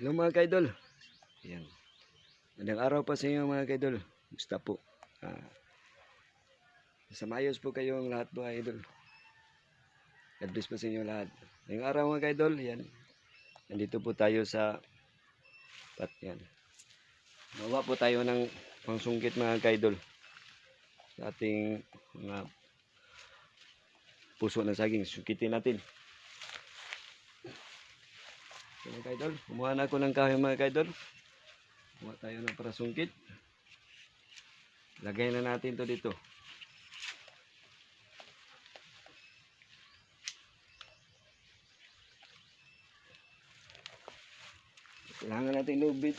Hello mga kaidol. Ayan. Magandang araw pa sa inyo mga kaidol. Gusto po. Ah, sa mayos po kayong lahat mga idol. God bless po sa inyo lahat. Ngayong araw mga kaidol, yan. Nandito po tayo sa pat yan. Mawa po tayo ng pangsungkit mga kaidol. Sa ating mga puso ng saging. Sungkitin natin. So, mga kaidol, kumuha na ako ng kahoy mga kaidol. Kumuha tayo ng parasungkit. Lagay na natin to dito. Kailangan natin lubid.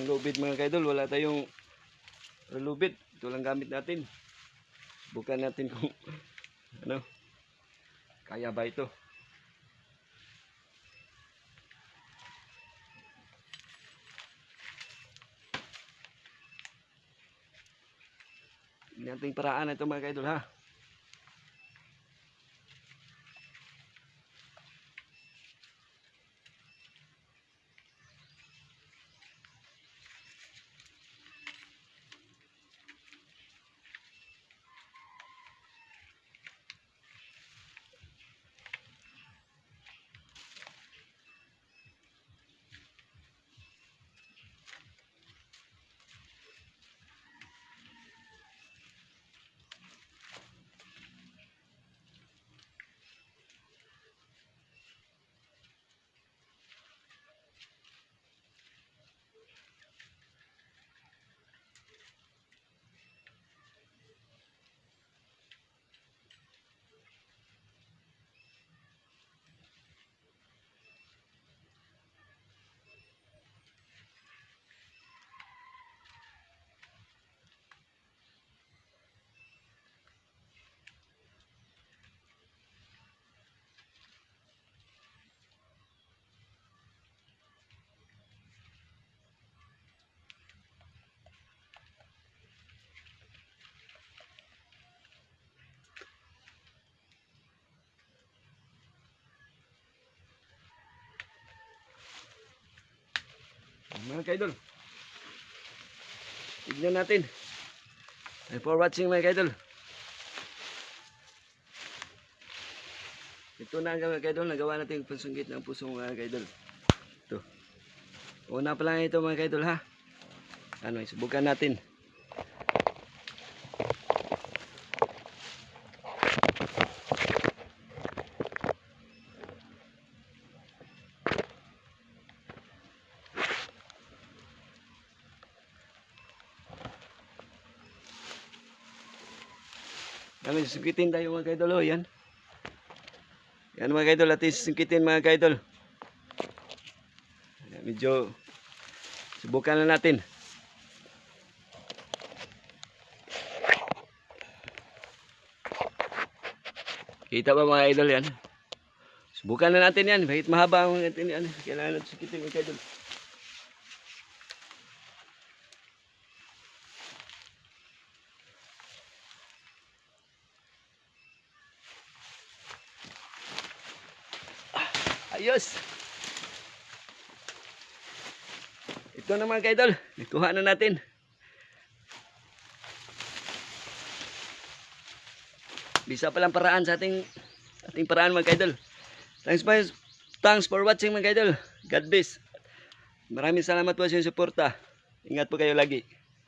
Ang lubid mga kaidol, wala tayong lubid. Ito lang gamit natin. Subukan natin kung ano, kaya ba ito. Nating paraan ito mga kaidol ha. Mga kaidol. Tignan natin. Thank for watching mga kaidol. Ito na ang mga kaidol. Nagawa natin yung pansunggit ng pusong mga kaidol. Ito. Una pa lang ito mga kaidol ha. Ano, subukan natin. Kami susukitin tayo mga kaidol. Oh, yan. Yan mga kaidol. Atin susukitin mga kaidol. Medyo subukan na natin. Kita ba mga idol yan? Subukan na natin yan. Bakit mahaba ang natin yan? Kailangan natin sukitin mga kaidol. Ayos. Ito na mga kaidol. Ikuha na natin. Bisa palang paraan sa ating ating paraan mga kaidol. Thanks, for- thanks for watching mga kaidol. God bless. Maraming salamat po sa inyong suporta. Ingat po kayo lagi.